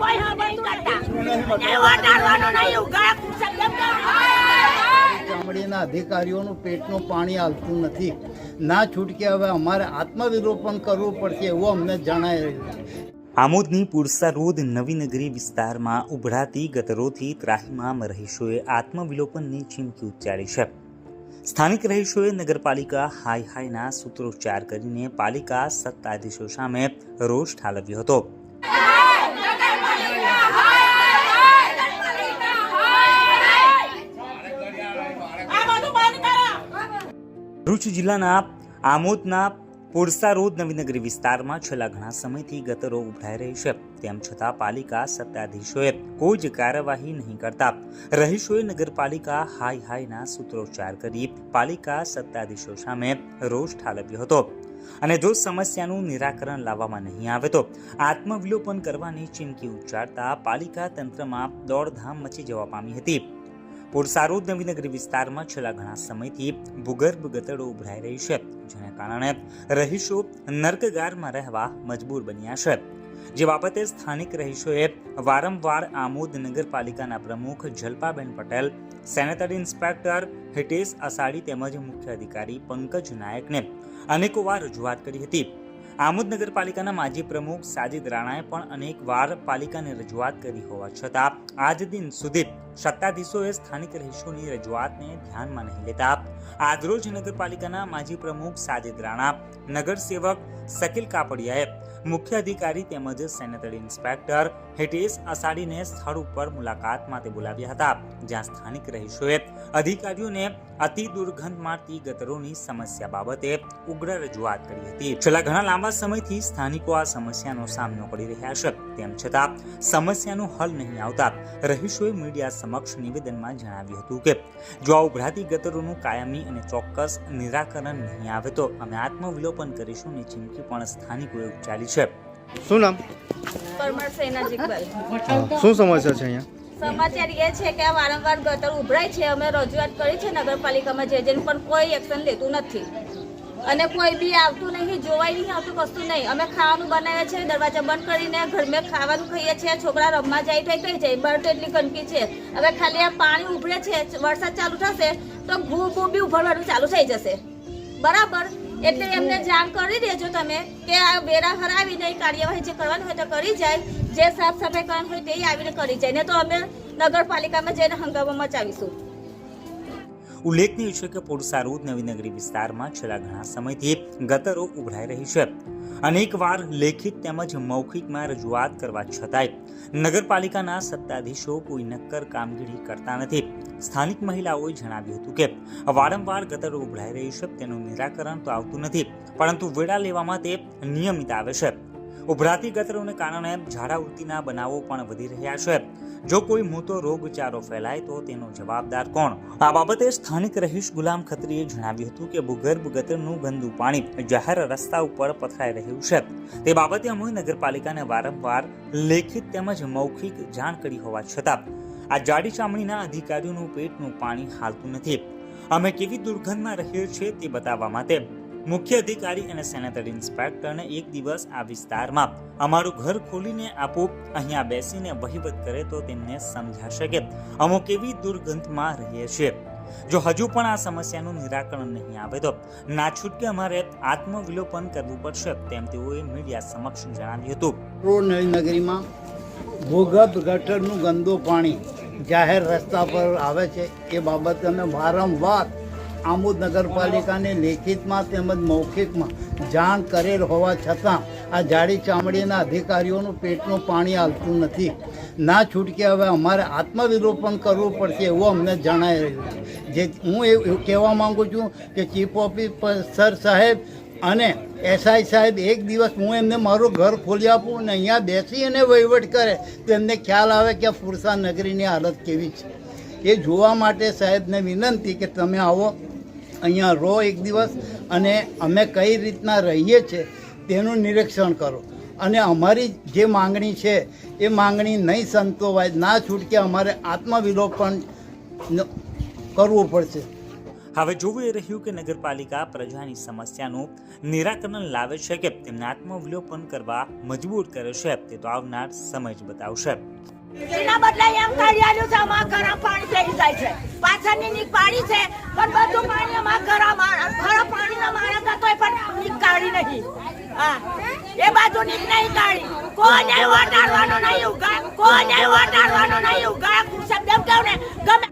કોઈ નહીં કરતા ચામડીના અધિકારીઓનું પેટનું પાણી આવતું નથી. ના છૂટકે હવે અમારે આત્મવિરોપણ કરવું પડશે એવું અમને જણાય રહ્યું છે. આમોદની પુરસા રોડ નવીનગરી વિસ્તારમાં ઉભરાતી ગતરોથી ત્રાહિમામ રહીશોએ આત્મવિલોપનની ચીમકી ઉચ્ચારી છે. સ્થાનિક રહીશોએ નગરપાલિકા હાય હાયના સૂત્રોચ્ચાર કરીને પાલિકા સત્તાધીશો સામે રોષ ઠાલવ્યો હતો. ભરૂચ જિલ્લાના આમોદના પોરસા રોડ નવીનગરી વિસ્તારમાં છેલ્લા ઘણા સમયથી ગતરો ઉભરાઈ રહી છે. તેમ છતાં પાલિકા સત્તાધીશોએ કોઈ જ કાર્યવાહી નહીં કરતા. રહીશોએ નગરપાલિકા હાય હાયના સૂત્રોચ્ચાર કરી પાલિકા સત્તાધીશો સામે રોષ ઠાલવ્યો હતો. અને જો સમસ્યાનું નિરાકરણ લાવવામાં નહીં આવે તો આત્મવિલોપન કરવાની ચીમકી ઉચ્ચારતા પાલિકા તંત્રમાં દોડધામ મચી જવા પામી હતી. પુરસારોદ નવીનગરી વિસ્તારમાં છેલ્લા ઘણા સમયથી ભૂગર્ભ ગતડો ઉભરાઈ રહી છે, જેને કારણે રહીશો નર્કગારમાં રહેવા મજબૂર બન્યા છે. જે બાબતે સ્થાનિક રહીશોએ વારંવાર આમોદ નગરપાલિકાના પ્રમુખ જલપાબેન પટેલ, સેનેટરી ઇન્સ્પેક્ટર હિટેશ અસાડી તેમજ મુખ્ય અધિકારી પંકજ નાયકને અનેકોવાર રજૂઆત કરી હતી. આમોદ નગરપાલિકાના માજી પ્રમુખ સાજિદ રાણાએ પણ અનેક વાર પાલિકાને રજૂઆત કરી હોવા છતાં આજ દિન સુધી સત્તાધીશોએ સ્થાનિક રહીશોની રજૂઆતને ધ્યાનમાં નહીં લેતા. આજરોજ નગરપાલિકાના માજી પ્રમુખ સાજિદ રાણા નગરસેવક શકીલ કાપડિયાએ મુખ્ય અધિકારી તેમજ સેનેટરી ઇન્સ્પેક્ટર હિટેશ અસાડીને સ્થળ ઉપર મુલાકાત માટે બોલાવ્યા હતા, જ્યાં સ્થાનિક રહીશોએ અધિકારીઓને અતિ દુર્ગંધ મારતી ગતરોની સમસ્યા બાબતે ઉગ્ર રજૂઆત કરી હતી. છેલ્લા ઘણા લાંબા સમયથી સ્થાનિકો આ સમસ્યાનો સામનો કરી રહ્યા છે. તેમ છતાં સમસ્યાનું હલ નહીં આવતા રહીશોએ મીડિયા સમક્ષ નિવેદનમાં જણાવ્યું હતું કે જો આ ઉભરાતી ગટરોનું કાયમી અને ચોક્કસ નિરાકરણ નહીં આવે તો અમે આત્મવિલોપન કરીશું અને ચીમકી પણ સ્થાનિકોએ ઉચ્ચારી છે. શું નામ? શું સમસ્યા છે અહીંયા? સમાચાર એ છે કે આ વારંવાર ગટર ઉભરાય છે. અમે રજૂઆત કરી છે નગરપાલિકામાં જે જેનું પણ કોઈ એક્શન લેતું નથી. અને કોઈ બી આવતું નહીં જોવાય નહીં આવતું કશું નહીં. અમે ખાવાનું બનાવીએ છીએ દરવાજા બંધ કરીને ઘરમાં ખાવાનું ખાઈએ છીએ છોકરા રમવા જાય તો કઈ જાય બહાર તો એટલી ગંદકી છે. હવે ખાલી આ પાણી ઉભરે છે વરસાદ ચાલુ થશે તો ભૂ ભૂ બી ઉભરવાનું ચાલુ થઈ જશે. બરાબર? એટલે એમને જાણ કરી દેજો તમે કે આ બેરા હરાવીને કાર્યવાહી જે કરવાની હોય તો કરી જાય જે સાફ સફાઈ કરવાની હોય તે આવીને કરી જાય. ને તો અમે નગરપાલિકામાં જઈને હંગામા મચાવીશું ઉલ્લેખનીય છે કે પુરસા રોડ નવીનગરી વિસ્તારમાં છેલ્લા ઘણા સમયથી ગતરો ઉભરાઈ રહી છે. અનેકવાર લેખિત તેમજ મૌખિકમાં રજૂઆત કરવા છતાંય નગરપાલિકાના સત્તાધીશો કોઈ નક્કર કામગીરી કરતા નથી. સ્થાનિક મહિલાઓએ જણાવ્યું હતું કે વારંવાર ગતરો ઉભરાઈ રહી છે, તેનું નિરાકરણ તો આવતું નથી, પરંતુ વેળા લેવામાં તે નિયમિત આવે છે. ઉભરાતી ગતરોને કારણે ઝાડા ઉલટીના બનાવો પણ વધી રહ્યા છે. જો કોઈ મોટો રોગચારો ફેલાય તો તેનો જવાબદાર કોણ? આ બાબતે સ્થાનિક રહીશ ગુલામ ખત્રીએ જણાવ્યું હતું કે ભૂગર્ભ ગટરનું ગંદુ પાણી જાહેર રસ્તા ઉપર પથરાઈ રહ્યું છે. તે બાબતે અમોઈ નગરપાલિકાને વારંવાર લેખિત તેમજ મૌખિક જાણ કરી હોવા છતાં આ જાડી ચામડીના અધિકારીઓનું પેટનું પાણી હાલતું નથી. અમે કેવી દુર્ગંધમાં રહીએ છીએ તે બતાવવા માટે મુખ્ય અધિકારી અને સેનેટરી ઇન્સ્પેક્ટરને એક દિવસ આ વિસ્તારમાં અમારું ઘર ખોલીને આપો, અહીંયા બેસીને વહીવટ કરે તો તેમને સમજાશે કે અમુક કેવી દુર્ગંધમાં રહીએ છીએ. જો હજુ પણ આ સમસ્યાનું નિરાકરણ નહીં આવે તો ના છૂટકે અમારે આત્મવિલોપન કરવું પડશે તેમ તેઓએ મીડિયા સમક્ષ જણાવ્યું હતું. નગરીમાં ભૂગર્ભ ગટરનું ગંદુ પાણી જાહેર રસ્તા પર આવે છે. એ બાબતે અમે વારંવાર આમોદ નગરપાલિકાને લેખિતમાં તેમજ મૌખિકમાં જાણ કરેલ હોવા છતાં આ જાડી ચામડીના અધિકારીઓનું પેટનું પાણી આવતું નથી. ના છૂટકે હવે અમારે આત્મવિરોપણ કરવું પડશે એવું અમને જણાઈ રહ્યું છે. જે હું એવું કહેવા માગું છું કે ચીફ ઓફિસર સાહેબ અને એસઆઈ સાહેબ એક દિવસ હું એમને મારું ઘર ખોલી આપું અને અહીંયા બેસી અને વહીવટ કરે, તો એમને ખ્યાલ આવે કે આ પુરસા નગરીની હાલત કેવી છે. એ જોવા માટે સાહેબને વિનંતી કે તમે આવો. અહીંયા રહો એક દિવસ અને અમે કઈ રીતના રહીએ છીએ તેનું નિરીક્ષણ કરો. અને અમારી જે માંગણી છે, એ માંગણી નહીં સંતોવાય, ના છૂટકે અમારે આત્મવિલોપન કરવું પડશે. હવે જોવું એ રહ્યું કે નગરપાલિકા પ્રજાની સમસ્યાનું નિરાકરણ લાવે છે કે તેમને આત્મવિલોપન કરવા મજબૂર કરે છે તે તો આવનાર સમય જ બતાવશે. એના બદલે એમ કરી આલ્યું છે અમારા ઘરમાં પાણી થઈ જાય છે. પાછળની નીક પાડી છે, પણ બધું પાણી અમારા ઘરમાં ખરા પાણીના માણસ તોય પણ નીક કાઢી નહીં. હા. એ બાજુ નીક નહીં કાઢી. કોને વટાડવાનું નહીં ઉગા કોને વટાડવાનું નહીં ઉગા. શબ્દ કહું ને, ગમે